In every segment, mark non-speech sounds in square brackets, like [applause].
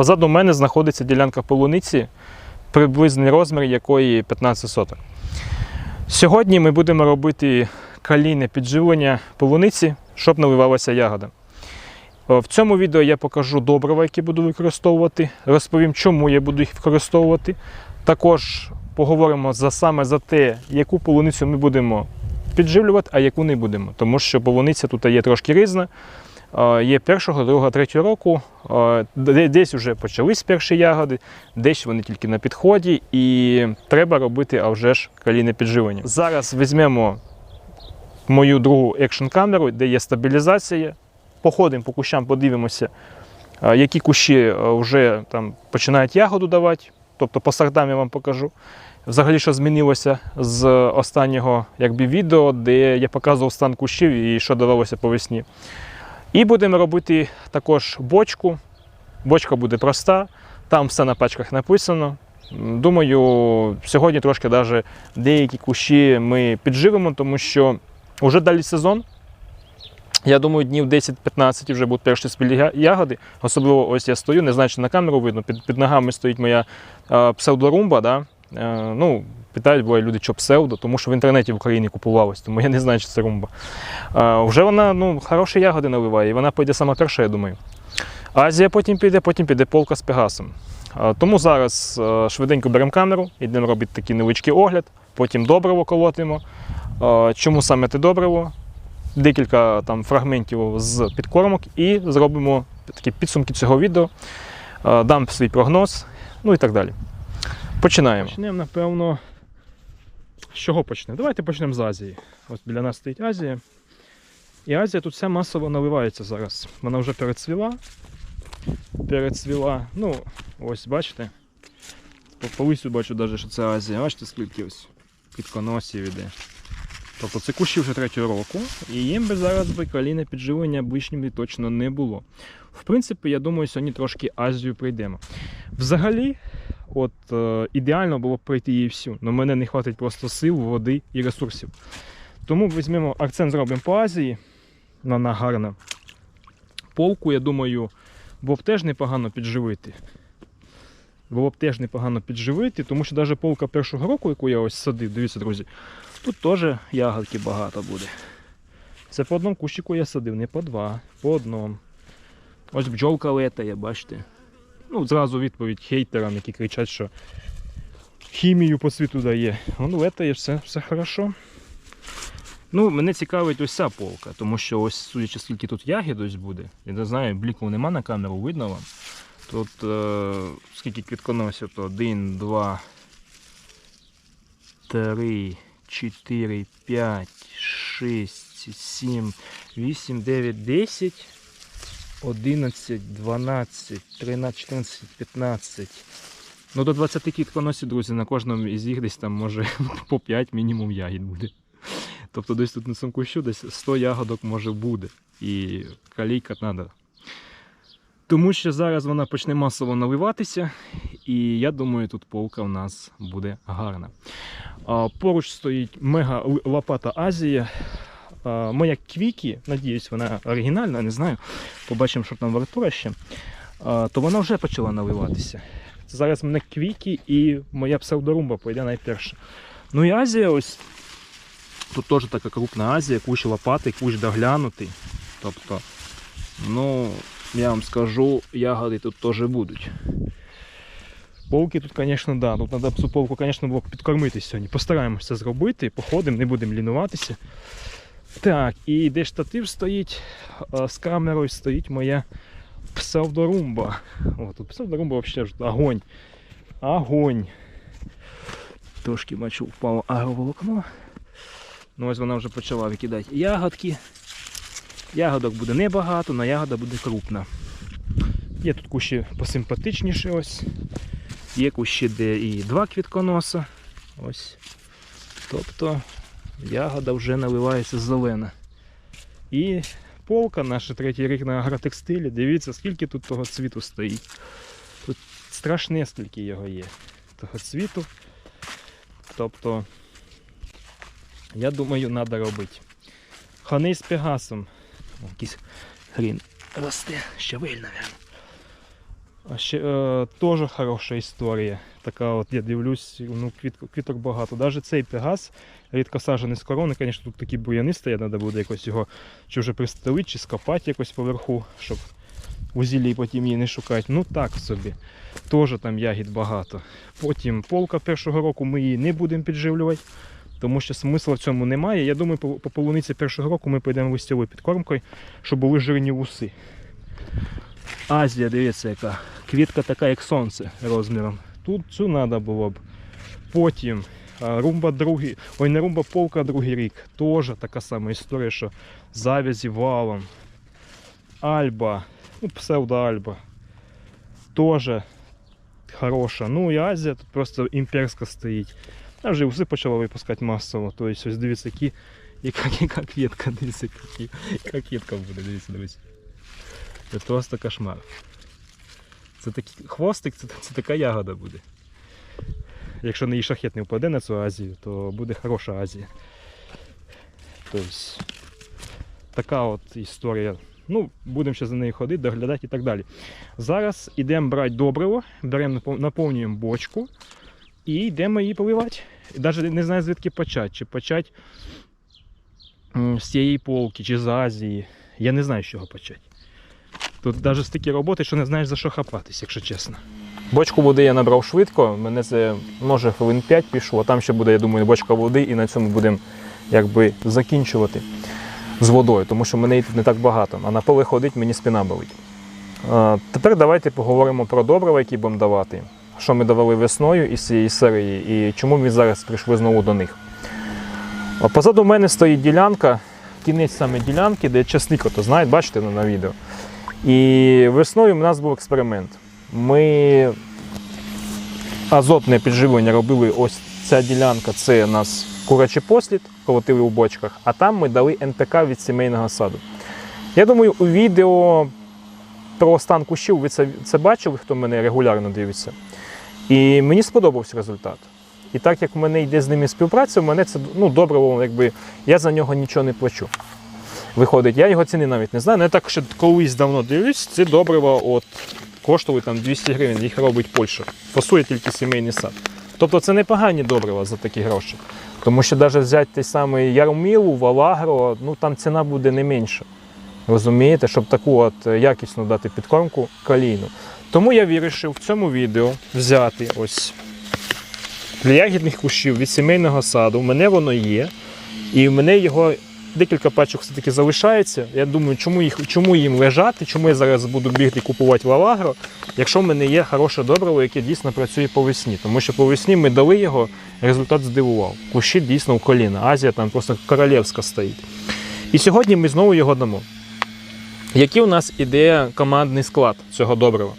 Позаду мене знаходиться ділянка полуниці, приблизний розмір якої 15 соток. Сьогодні ми будемо робити калійне підживлення полуниці, щоб наливалася ягода. Е, В цьому відео я покажу добрива, які буду використовувати, розповім, чому я буду їх використовувати. Також поговоримо за саме за те, яку полуницю ми будемо підживлювати, а яку не будемо. Тому що полуниця тут є трошки різна. Е, Є першого, другого, третього року. Е, Десь вже почались перші ягоди, десь вони тільки на підході, і треба робити а вже ж калійне підживлення. Зараз візьмемо мою другу екшн камеру, де є стабілізація. Походимо по кущам, подивимося, е, які кущі вже там починають ягоду давати. Тобто по сортам я вам покажу. Взагалі, що змінилося з останнього якби, відео, де я показував стан кущів і що давалося по весні. І будемо робити також бочку. Бочка буде проста, там все на пачках написано. Думаю, сьогодні трошки навіть деякі кущі ми підживемо, тому що вже далі сезон. Я думаю, днів 10-15 вже будуть перші спілі ягоди. Особливо ось я стою, не знаю, чи на камеру видно. Під, під ногами стоїть моя е, псевдорумба. Да? Е, ну, питають буває люди, що псевдо, тому що в інтернеті в Україні купувалось, тому я не знаю, чи це румба. Е, вже вона ну, хороші ягоди наливає, і вона пойде сама перша, я думаю. Азія потім піде, потім піде полка з Пегасом. Е, Тому зараз е, швиденько беремо камеру, йдемо робити такий невеличкий огляд, потім добриво колотимо. Е, Чому саме те добриво? Декілька там фрагментів з підкормок і зробимо такі підсумки цього відео. Дам свій прогноз, ну і так далі. Починаємо. Почнемо, напевно. З чого почнемо? Давайте почнемо з Азії. Ось біля нас стоїть Азія. І Азія тут вся масово наливається зараз. Вона вже перецвіла. Перецвіла. Ну, ось бачите. По, листю бачу навіть, що це Азія. Бачите, скільки ось підконосів іде. Тобто це кущі вже третього року, і їм би зараз би калійне підживлення ближнім точно не було. В принципі, я думаю, сьогодні трошки Азію прийдемо. Взагалі, от е, ідеально було б пройти її всю, але мене не хватить просто сил, води і ресурсів. Тому візьмемо акцент зробимо по Азії. Вона гарна. Полку, я думаю, було б теж непогано підживити. Було б теж непогано підживити, тому що навіть полка першого року, яку я ось садив, дивіться, друзі, тут теж ягодки багато буде. Це по одному кущику я садив, не по два, по одному. Ось бджолка летає, бачите. Ну, зразу відповідь хейтерам, які кричать, що хімію по світу дає. Воно летає, все, все хорошо. Ну, мене цікавить ось ця полка, тому що ось, судячи, скільки тут ягід ось буде. Я не знаю, бліку нема на камеру, видно вам. Тут е, скільки квітконосів, то 1, 2, 3, 4, 5, 6, 7, 8, 9, 10, 11, 12, 13, 14, 15. Ну до 20 квітконосів, друзі, на кожному із їх десь там може [laughs] по 5 мінімум ягід буде. Тобто десь тут на цьому кущу десь 100 ягодок може буде. І калійка треба. Тому що зараз вона почне масово наливатися, і я думаю, тут полка в нас буде гарна. Поруч стоїть мега лопата Азія. Моя квікі, надіюсь, вона оригінальна, не знаю. Побачимо, що там вартура ще. То вона вже почала наливатися. Зараз в мене квікі і моя псевдорумба пойде найперше. Ну і Азія ось. Тут теж така крупна Азія, кущ лопати, кущ доглянутий. Тобто, ну, я вам скажу, ягоди тут теж будуть. Полки тут, звісно, да. Тут треба цю полку, звісно, було підкормити сьогодні. Постараємося це зробити, походимо, не будемо лінуватися. Так, і де штатив стоїть, з камерою стоїть моя псевдорумба. О, тут псевдорумба взагалі огонь. Огонь. Трошки бачу, впало агроволокно. Ну ось вона вже почала викидати ягодки. Ягодок буде небагато, але ягода буде крупна. Є тут кущі посимпатичніші ось. Є кущі, де і два квітконоса. Ось. Тобто ягода вже наливається зелена. І полка, наша третій рік на агротекстилі. Дивіться, скільки тут того цвіту стоїть. Тут страшне, скільки його є. Того цвіту. Тобто, я думаю, треба робити. Хани з пегасом. Якийсь хрін росте, щавель, мабуть. Ще е, теж хороша історія. Така от я дивлюсь, ну, квіт, квіток багато. Навіть цей пегас, рідкосаджений з корони, звісно, тут такі бур'яни треба буде якось його чи вже пристелити, чи скопати якось поверху, щоб у зіллі потім її не шукати. Ну так собі. Теж там ягід багато. Потім полка першого року ми її не будемо підживлювати, тому що смисла в цьому немає. Я думаю, по, по полуниці першого року ми підемо листьовою підкормкою, щоб були жирні вуси. Азія, дивіться, яка. Квітка така, як сонце розміром. Тут цю треба було б. Потім а, румба другий, ой, не румба полка другий рік. Теж така сама історія, що завязі валом. Альба, ну, псевдоальба. Теж хороша. Ну і Азія тут просто імперська стоїть. А вже уси почала випускати масово. Тобто ось дивіться, які, яка, яка квітка, дивіться, які, яка квітка буде, дивіться, дивіться. Це просто кошмар. Це такий хвостик, це, це така ягода буде. Якщо не її шахет не впаде на цю Азію, то буде хороша Азія. Тобто, така от історія. Ну, будемо ще за нею ходити, доглядати і так далі. Зараз йдемо брати добриво, беремо, наповнюємо бочку і йдемо її поливати. Навіть не знаю звідки почати. Чи почати з цієї полки, чи з Азії. Я не знаю, з чого почати. Тут навіть стільки роботи, що не знаєш за що хапатись, якщо чесно. Бочку води я набрав швидко, мене це може хвилин 5 пішло, там ще буде, я думаю, бочка води, і на цьому будемо якби закінчувати з водою, тому що мене її тут не так багато, а на поле ходить, мені спина болить. Тепер давайте поговоримо про добрива, які будемо давати, що ми давали весною із цієї серії, і чому ми зараз прийшли знову до них. Позаду мене стоїть ділянка, кінець саме ділянки, де часник, ото знаєте, бачите на відео. І весною у нас був експеримент. Ми азотне підживлення робили ось ця ділянка, це у нас курячий послід, колотили у бочках, а там ми дали НПК від сімейного саду. Я думаю, у відео про стан кущів ви це, це бачили, хто мене регулярно дивиться. І мені сподобався результат. І так як в мене йде з ними співпраця, в мене це ну, добре, якби я за нього нічого не плачу. Виходить, я його ціни навіть не знаю. Я так ще колись давно дивлюсь, це добриво от, коштує там 200 гривень, їх робить Польща. Фасує тільки сімейний сад. Тобто це непогані добрива за такі гроші. Тому що навіть взяти той самий Ярмілу, Валагро, ну там ціна буде не менша. Розумієте, щоб таку от якісну дати підкормку калійну. Тому я вирішив в цьому відео взяти ось для ягідних кущів від сімейного саду. У мене воно є. І в мене його декілька пачок все-таки залишається. Я думаю, чому, їх, чому їм лежати, чому я зараз буду бігти купувати в Алагро, якщо в мене є хороше добриво, яке дійсно працює по весні. Тому що по весні ми дали його, результат здивував. Кущі дійсно в коліна. Азія там просто королівська стоїть. І сьогодні ми знову його дамо. Який у нас іде командний склад цього добрива?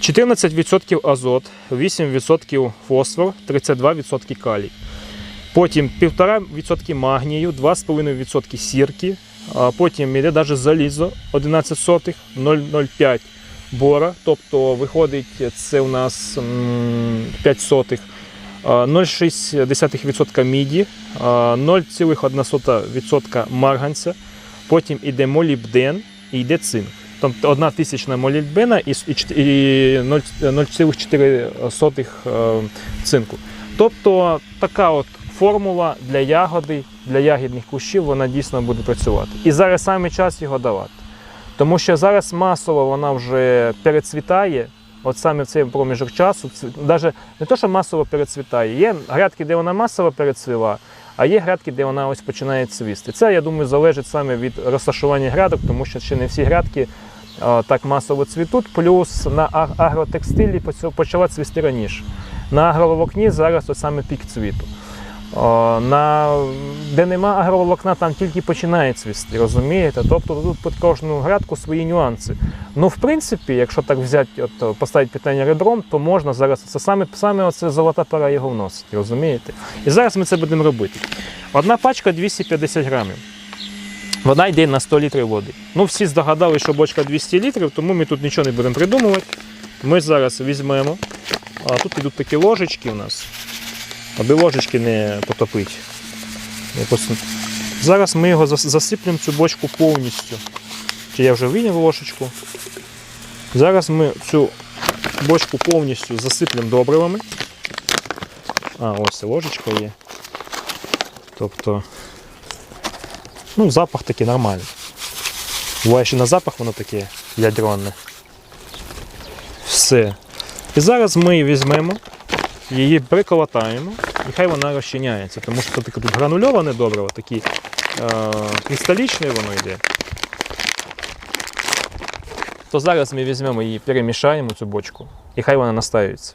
14% азот, 8% фосфор, 32% калій. Потім 1,5% магнію, 2,5% сірки, потім йде навіть залізо 11 сотих, 0,05 бора, тобто виходить це у нас 5 сотих, 0,6% міді, 0,1% марганця, потім йде молібден і йде цинк. Тобто 1 тисячна молібдена і с- і чт- і 0 0,4 е, цинку. Тобто така от формула для ягоди, для ягідних кущів, вона дійсно буде працювати. І зараз саме час його давати. Тому що зараз масово вона вже перецвітає, от саме в цей проміжок часу, навіть не то, що масово перецвітає, є грядки, де вона масово перецвіла, а є грядки, де вона ось починає цвісти. Це, я думаю, залежить саме від розташування грядок, тому що ще не всі грядки так масово цвітуть. Плюс на агротекстилі почала цвісти раніше. На агроволокні зараз от саме пік цвіту. На, де нема агроволокна, там тільки починає цвісти, розумієте? Тобто тут під кожну грядку свої нюанси. Ну, в принципі, якщо так взяти, от, поставити питання ребром, то можна зараз це саме, саме оце золота пора його вносити, розумієте? І зараз ми це будемо робити. Одна пачка 250 грамів. Вона йде на 100 літрів води. Ну, всі здогадали, що бочка 200 літрів, тому ми тут нічого не будемо придумувати. Ми зараз візьмемо. А тут йдуть такі ложечки у нас аби ложечки не потопити. Зараз ми його зас- засиплемо цю бочку повністю. Чи я вже вийняв ложечку. Зараз ми цю бочку повністю засиплемо добривами. А, ось і ложечка є. Тобто, ну, запах такий нормальний. Буває, що на запах воно таке ядерне. Все. І зараз ми візьмемо, її приколотаємо, і хай вона розчиняється, тому що таке тут гранульоване добриво, такі е, кристалічне воно йде. То зараз ми візьмемо її, перемішаємо цю бочку, і хай вона настаюється.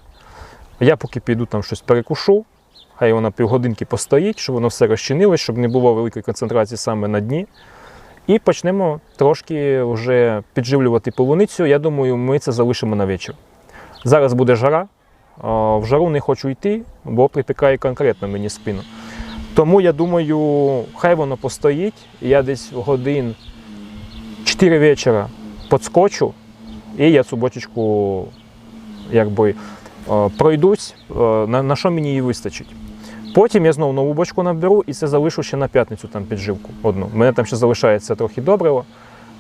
Я поки піду там щось перекушу, хай вона півгодинки постоїть, щоб воно все розчинилось, щоб не було великої концентрації саме на дні. І почнемо трошки вже підживлювати полуницю. Я думаю, ми це залишимо на вечір. Зараз буде жара. В жару не хочу йти, бо припікає конкретно мені спину. Тому я думаю, хай воно постоїть. Я десь годин 4 вечора підскочу, і я цю бочечку якби е, пройдусь, е, на, на що мені її вистачить. Потім я знову нову бочку наберу і це залишу ще на п'ятницю там підживку одну. У мене там ще залишається трохи добриво.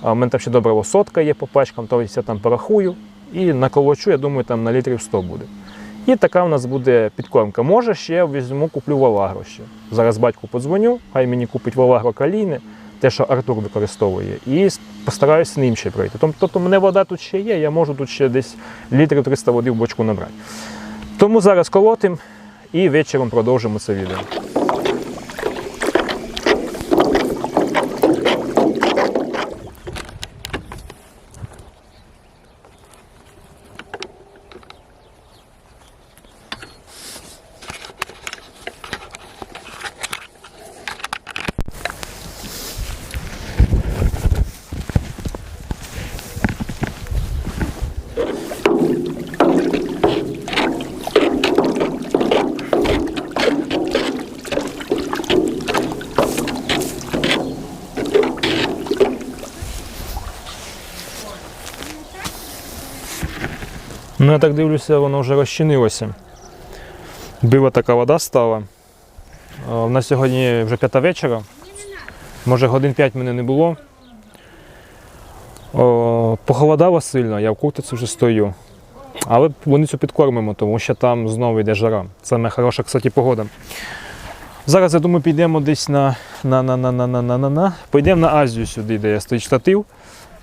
А в мене там ще добриво сотка є по пачкам, то я там порахую і наколочу, я думаю, там на літрів 100 буде. І така в нас буде підкормка. Може, ще візьму, куплю Валагро ще. Зараз батьку подзвоню, хай мені купить Валагро каліни, те, що Артур використовує, і постараюся ним ще пройти. Тобто мене вода тут ще є, я можу тут ще десь літрів 300 води в бочку набрати. Тому зараз колотим і вечором продовжимо це відео. Ну, я так дивлюся, воно вже розчинилося. Била така вода стала. У нас сьогодні вже п'ята вечора. Може годин 5 мене не було. О, похолодало сильно, я в куртиці вже стою. Але полуницю підкормимо, тому що там знову йде жара. Це не хороша, кстати, погода. Зараз, я думаю, підемо десь на, на, на, на, на, на, на, на, на. Поїдемо на Азію сюди, де я стоїть штатив,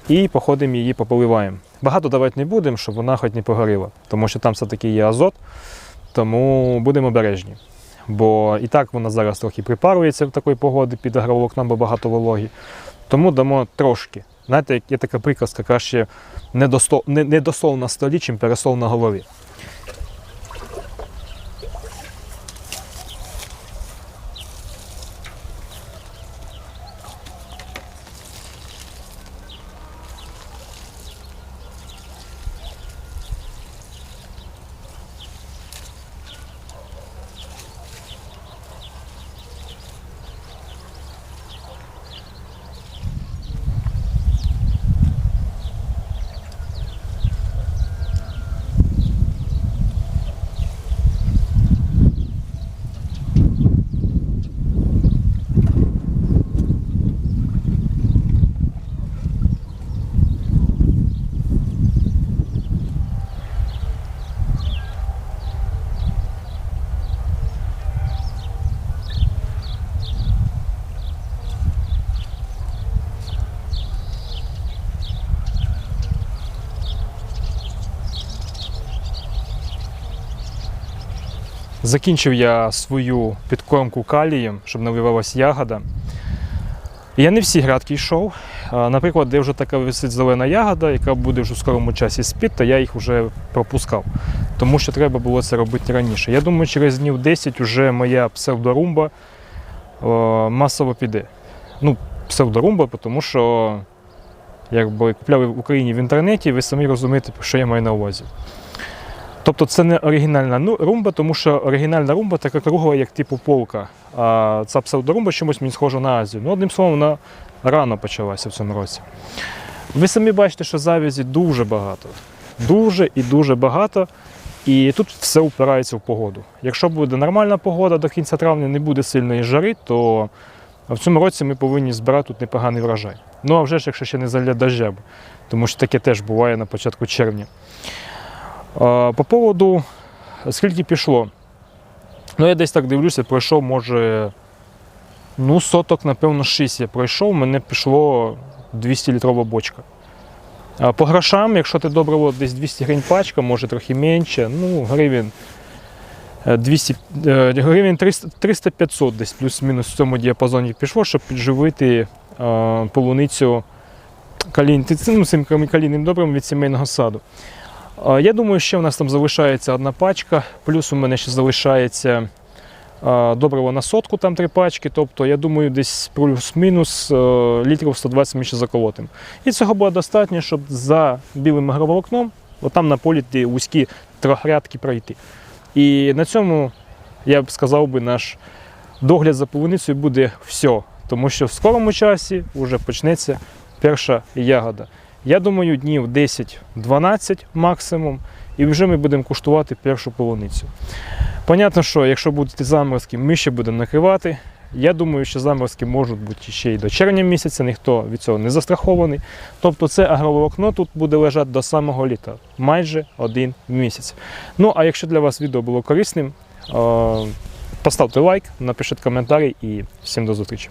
і походимо її пополиваємо. Багато давати не будемо, щоб вона хоч не погоріла, тому що там все-таки є азот, тому будемо обережні. Бо і так вона зараз трохи припарується в такої погоди під агроволокном, бо багато вологі. Тому дамо трошки. Знаєте, є така приказка, краще недосол, не, недосол на столі, чим пересол на голові. Закінчив я свою підкормку калієм, щоб не наливалась ягода. Я не всі грядки йшов. Наприклад, де вже така висить зелена ягода, яка буде вже в скорому часі спіт, то я їх вже пропускав. Тому що треба було це робити раніше. Я думаю, через днів 10 вже моя псевдорумба масово піде. Ну, псевдорумба, тому що якби купляли в Україні в інтернеті, ви самі розумієте, що я маю на увазі. Тобто це не оригінальна ну, румба, тому що оригінальна румба така кругла, як типу полка. А ця псевдорумба чомусь мені схожа на Азію. Ну, одним словом, вона рано почалася в цьому році. Ви самі бачите, що завязі дуже багато. Дуже і дуже багато. І тут все впирається в погоду. Якщо буде нормальна погода до кінця травня, не буде сильної жари, то в цьому році ми повинні збирати тут непоганий врожай. Ну а вже ж, якщо ще не залє дождя, тому що таке теж буває на початку червня. По поводу скільки пішло. Ну, я десь так дивлюся, пройшов, може, ну, соток, напевно, 6 я пройшов, мене пішло 200 літрова бочка. А по грошам, якщо ти добре от, десь 200 гривень пачка, може трохи менше, ну, гривень е, 200, е, гривень 300 300-500 десь плюс-мінус в цьому діапазоні пішло, щоб підживити е, полуницю калін, ну, цим калійним добрим від сімейного саду. Я думаю, ще у нас там залишається одна пачка, плюс у мене ще залишається добриво на сотку, там три пачки. Тобто, я думаю, десь плюс-мінус е, літрів 120 ми ще заколотимо. І цього буде достатньо, щоб за білим агроволокном, отам на полі ті вузькі трохрядки пройти. І на цьому, я б сказав би, наш догляд за полуницею буде все. Тому що в скорому часі вже почнеться перша ягода. Я думаю, днів 10-12 максимум, і вже ми будемо куштувати першу полуницю. Понятно, що якщо будуть заморозки, ми ще будемо накривати. Я думаю, що заморозки можуть бути ще й до червня місяця, ніхто від цього не застрахований. Тобто це агроволокно тут буде лежати до самого літа, майже один місяць. Ну а якщо для вас відео було корисним, е, поставте лайк, напишіть коментарі і всім до зустрічі.